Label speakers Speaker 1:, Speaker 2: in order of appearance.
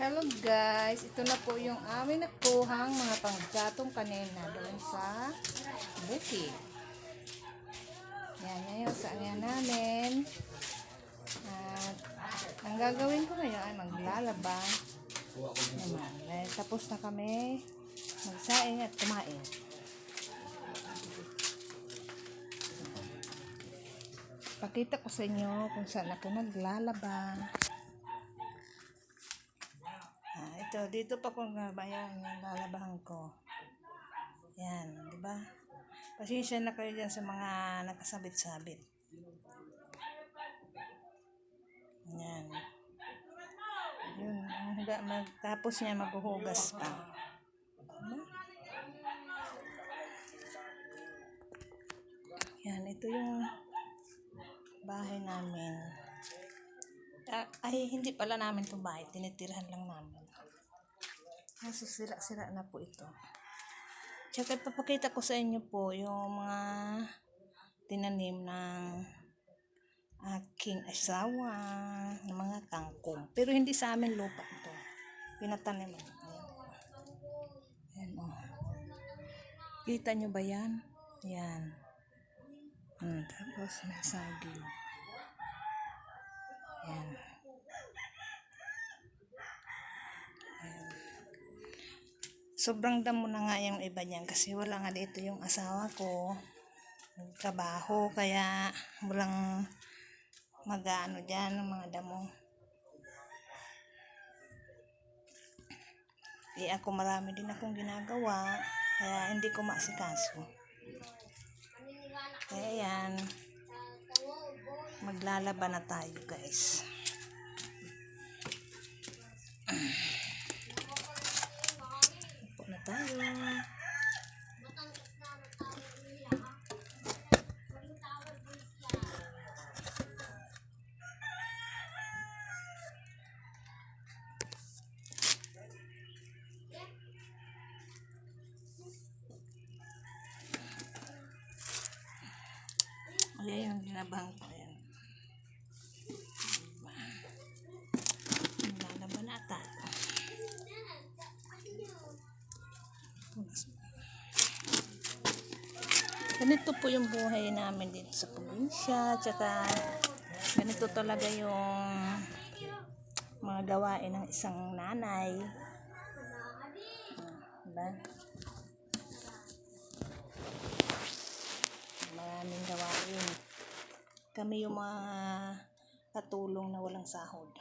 Speaker 1: Hello guys, ito na po yung amin nakuhang mga panggatong kanina doon sa bukid. Yan, ngayon sa yan namin. At ang gagawin ko ngayon ay maglalaba. Naman. Tapos na kami magsaing at kumain. Pakita ko sa inyo kung saan ako naglalaba. Ah, ito, dito pa kung bayan yung lalabahan ko. Yan, di ba? Pasensya na kayo dyan sa mga nakasabit-sabit. Yan. Yun, ang huga- mag- tapos niya maghuhugas pa. Yan, ito yung bahay namin. Ah, ay, hindi pala namin itong bahay. Tinitirahan lang namin. Kaso sira-sira na po ito. Tsaka ipapakita ko sa inyo po yung mga tinanim ng aking asawa ng mga kangkong. Pero hindi sa amin lupa ito. Pinatanim. Ayan. Ayan o. Kita nyo ba yan? Yan. Hmm, tapos may saging. Yan. Sobrang damo na nga yung iba niyan kasi wala nga dito yung asawa ko. Trabaho kaya walang mag-ano dyan ng mga damo. Eh ako marami din akong ginagawa kaya hindi ko maasikaso. Kaya yan. Maglalaba na tayo guys. Tayo. Ayan ginabahan ko. Ayan. Nilalaban na tayo. Ganito po yung buhay namin dito sa probinsya. Tsaka ganito talaga yung mga gawain ng isang nanay. Diba? Maraming gawain. Kami yung mga katulong na walang sahod.